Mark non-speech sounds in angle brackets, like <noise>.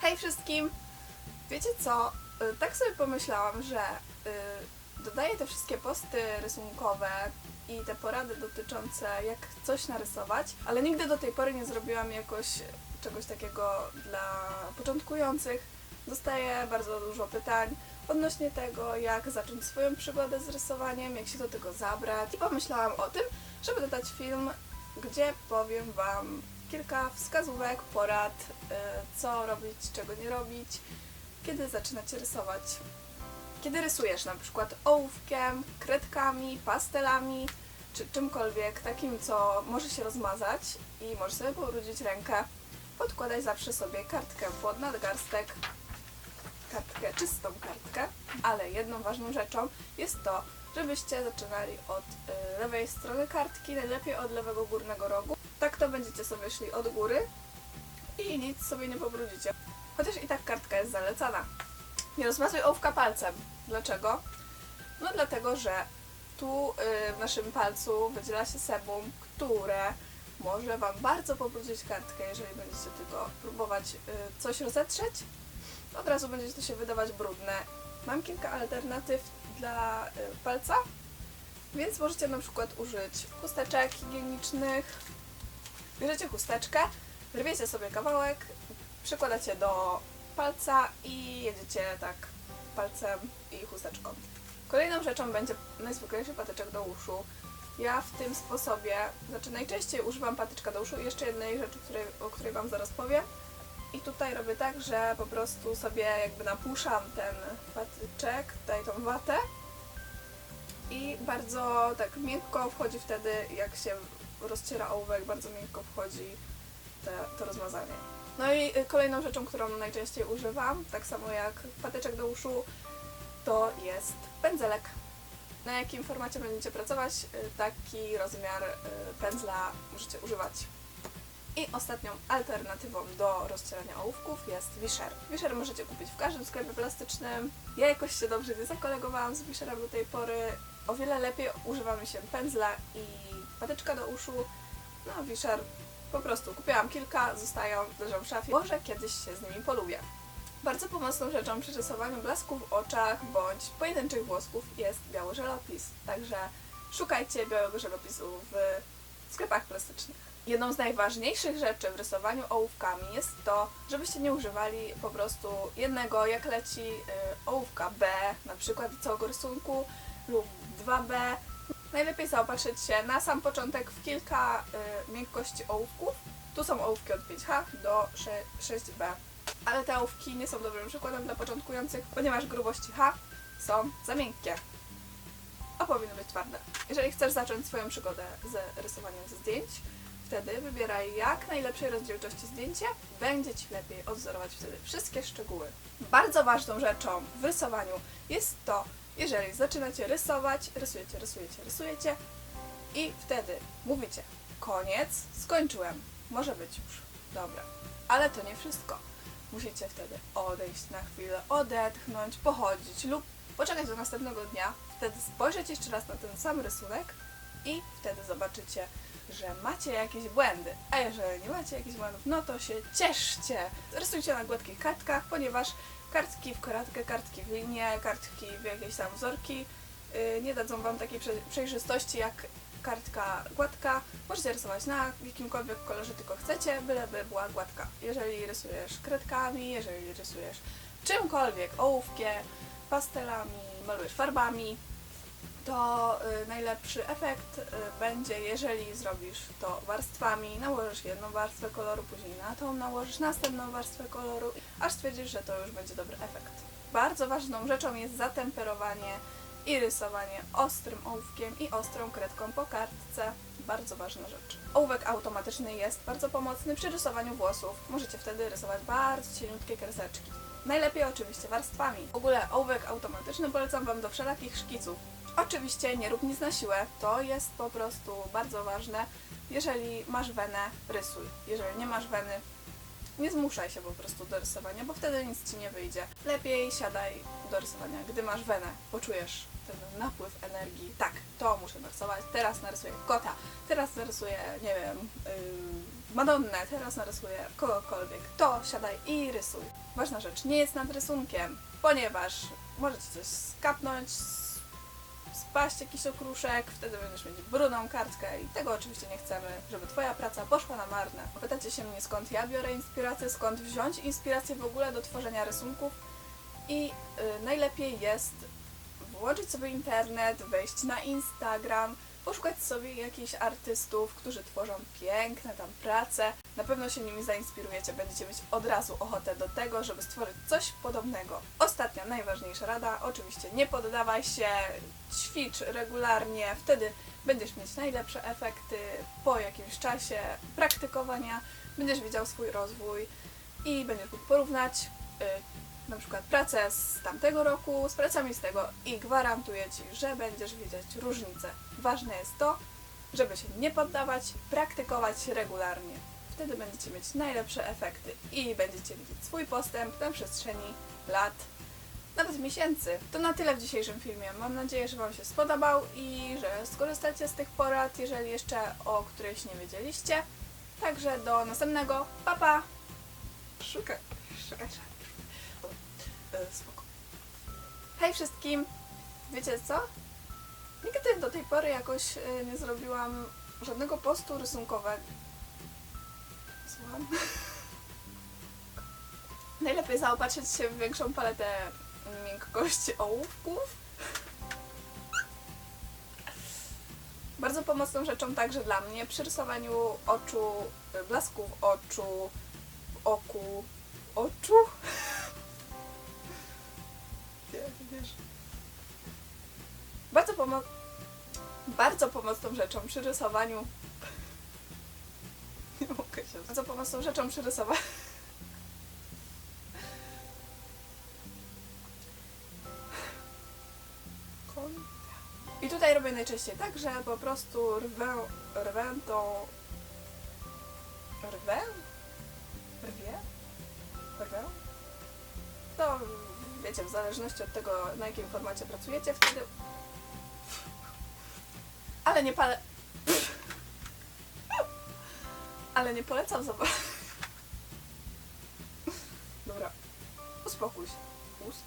Hej wszystkim! Wiecie co? Y, Tak sobie pomyślałam, że y, dodaję te wszystkie posty rysunkowe i te porady dotyczące jak coś narysować, ale nigdy do tej pory nie zrobiłam jakoś czegoś takiego dla początkujących. Dostaję bardzo dużo pytań odnośnie tego, jak zacząć swoją przygodę z rysowaniem, jak się do tego zabrać. I pomyślałam o tym, żeby dodać film, gdzie powiem Wam kilka wskazówek, porad, y, co robić, czego nie robić, kiedy zaczynać rysować. Kiedy rysujesz na przykład ołówkiem, kredkami, pastelami, czy czymkolwiek takim, co może się rozmazać i może sobie pobrudzić rękę, podkładaj zawsze sobie kartkę pod nadgarstek, kartkę, czystą kartkę, ale jedną ważną rzeczą jest to, żebyście zaczynali od y, lewej strony kartki, najlepiej od lewego górnego rogu. Tak to będziecie sobie szli od góry i nic sobie nie pobrudzicie. Chociaż i tak kartka jest zalecana. Nie rozmazuj ołówka palcem. Dlaczego? No dlatego, że tu y, w naszym palcu wydziela się sebum, które może Wam bardzo pobrudzić kartkę, jeżeli będziecie tylko próbować y, coś rozetrzeć. Od razu będzie to się wydawać brudne. Mam kilka alternatyw dla y, palca, więc możecie na przykład użyć chusteczek higienicznych. Bierzecie chusteczkę, rwiecie sobie kawałek, przykładacie do palca i jedziecie tak palcem i chusteczką. Kolejną rzeczą będzie najzwyklejszy patyczek do uszu. Ja w tym sposobie, znaczy najczęściej używam patyczka do uszu i jeszcze jednej rzeczy, której, o której Wam zaraz powiem. I tutaj robię tak, że po prostu sobie jakby napuszam ten patyczek, tutaj tą watę i bardzo tak miękko wchodzi wtedy, jak się rozciera ołówek, bardzo miękko wchodzi te, to rozmazanie. No i y, kolejną rzeczą, którą najczęściej używam, tak samo jak patyczek do uszu, to jest pędzelek. Na jakim formacie będziecie pracować, y, taki rozmiar y, pędzla możecie używać. I ostatnią alternatywą do rozcierania ołówków jest wiszer. Wiszer możecie kupić w każdym sklepie plastycznym. Ja jakoś się dobrze nie zakolegowałam z wisherem do tej pory. O wiele lepiej używa mi się pędzla i patyczka do uszu. No, wiszer po prostu kupiłam kilka, zostają, leżą w szafie. Może kiedyś się z nimi polubię. Bardzo pomocną rzeczą przy rysowaniu blasków w oczach bądź pojedynczych włosków jest biały żelopis. Także szukajcie białego żelopisu w sklepach plastycznych. Jedną z najważniejszych rzeczy w rysowaniu ołówkami jest to, żebyście nie używali po prostu jednego, jak leci y, ołówka B, na przykład do całego rysunku, lub 2B. Najlepiej zaopatrzyć się na sam początek w kilka y, miękkości ołówków. Tu są ołówki od 5H do 6B. Ale te ołówki nie są dobrym przykładem dla początkujących, ponieważ grubości H są za miękkie, a powinny być twarde. Jeżeli chcesz zacząć swoją przygodę z rysowaniem ze zdjęć, wtedy wybieraj jak najlepszej rozdzielczości zdjęcie, będzie Ci lepiej odzorować wtedy wszystkie szczegóły. Bardzo ważną rzeczą w rysowaniu jest to, jeżeli zaczynacie rysować, rysujecie, rysujecie, rysujecie i wtedy mówicie koniec, skończyłem, może być już, dobra. Ale to nie wszystko. Musicie wtedy odejść na chwilę, odetchnąć, pochodzić lub poczekać do następnego dnia, wtedy spojrzeć jeszcze raz na ten sam rysunek i wtedy zobaczycie, że macie jakieś błędy. A jeżeli nie macie jakichś błędów, no to się cieszcie. Rysujcie na gładkich kartkach, ponieważ kartki w koratkę, kartki w linię, kartki w jakieś tam wzorki yy, nie dadzą Wam takiej prze- przejrzystości jak kartka gładka. Możecie rysować na jakimkolwiek kolorze tylko chcecie, byleby była gładka. Jeżeli rysujesz kredkami, jeżeli rysujesz czymkolwiek, ołówkiem, pastelami, malujesz farbami, to y, najlepszy efekt y, będzie, jeżeli zrobisz to warstwami, nałożysz jedną warstwę koloru, później na tą nałożysz następną warstwę koloru, aż stwierdzisz, że to już będzie dobry efekt. Bardzo ważną rzeczą jest zatemperowanie i rysowanie ostrym ołówkiem i ostrą kredką po kartce. Bardzo ważna rzecz. Ołówek automatyczny jest bardzo pomocny przy rysowaniu włosów. Możecie wtedy rysować bardzo cieniutkie kreseczki. Najlepiej oczywiście warstwami. W ogóle ołówek automatyczny polecam Wam do wszelakich szkiców. Oczywiście nie rób nic na siłę, to jest po prostu bardzo ważne. Jeżeli masz wenę, rysuj. Jeżeli nie masz weny, nie zmuszaj się po prostu do rysowania, bo wtedy nic ci nie wyjdzie. Lepiej siadaj do rysowania, gdy masz wenę, poczujesz ten napływ energii. Tak, to muszę narysować, teraz narysuję kota, teraz narysuję, nie wiem, yy, Madonnę, teraz narysuję kogokolwiek, to siadaj i rysuj. Ważna rzecz, nie jest nad rysunkiem, ponieważ może ci coś skapnąć, spaść jakiś okruszek, wtedy będziesz mieć brudną kartkę i tego oczywiście nie chcemy, żeby twoja praca poszła na marne. Pytacie się mnie skąd ja biorę inspirację, skąd wziąć inspirację w ogóle do tworzenia rysunków i y, najlepiej jest włączyć sobie internet, wejść na Instagram, poszukać sobie jakichś artystów, którzy tworzą piękne tam prace. Na pewno się nimi zainspirujecie, będziecie mieć od razu ochotę do tego, żeby stworzyć coś podobnego. Ostatnia, najważniejsza rada, oczywiście nie poddawaj się, ćwicz regularnie, wtedy będziesz mieć najlepsze efekty po jakimś czasie praktykowania, będziesz widział swój rozwój i będziesz mógł porównać y, na przykład pracę z tamtego roku z pracami z tego i gwarantuję Ci, że będziesz widzieć różnicę. Ważne jest to, żeby się nie poddawać, praktykować regularnie. Wtedy będziecie mieć najlepsze efekty i będziecie widzieć swój postęp na przestrzeni lat, nawet miesięcy. To na tyle w dzisiejszym filmie. Mam nadzieję, że Wam się spodobał i że skorzystacie z tych porad, jeżeli jeszcze o którejś nie wiedzieliście. Także do następnego. Pa pa! Szukaj, szukaj, szukaj. Dobra, e, spoko. Hej wszystkim! Wiecie co? Nigdy do tej pory jakoś e, nie zrobiłam żadnego postu rysunkowego. Słucham? <laughs> Najlepiej zaopatrzyć się w większą paletę miękkości ołówków. Bardzo pomocną rzeczą także dla mnie przy rysowaniu oczu, e, blasków oczu, oku, oczu. <laughs> Nie, wiesz. Bardzo, pomo- bardzo pomocną rzeczą przy rysowaniu. <laughs> Nie mogę się. Bardzo pomocną rzeczą przy rysowaniu. I tutaj robię najczęściej tak, że po prostu rwę, rwę tą... Rwę? Rwie? Rwę? To wiecie, w zależności od tego, na jakim formacie pracujecie, wtedy... Ale nie palę... Ale nie polecam zobaczyć. Dobra. Uspokój się. Ust.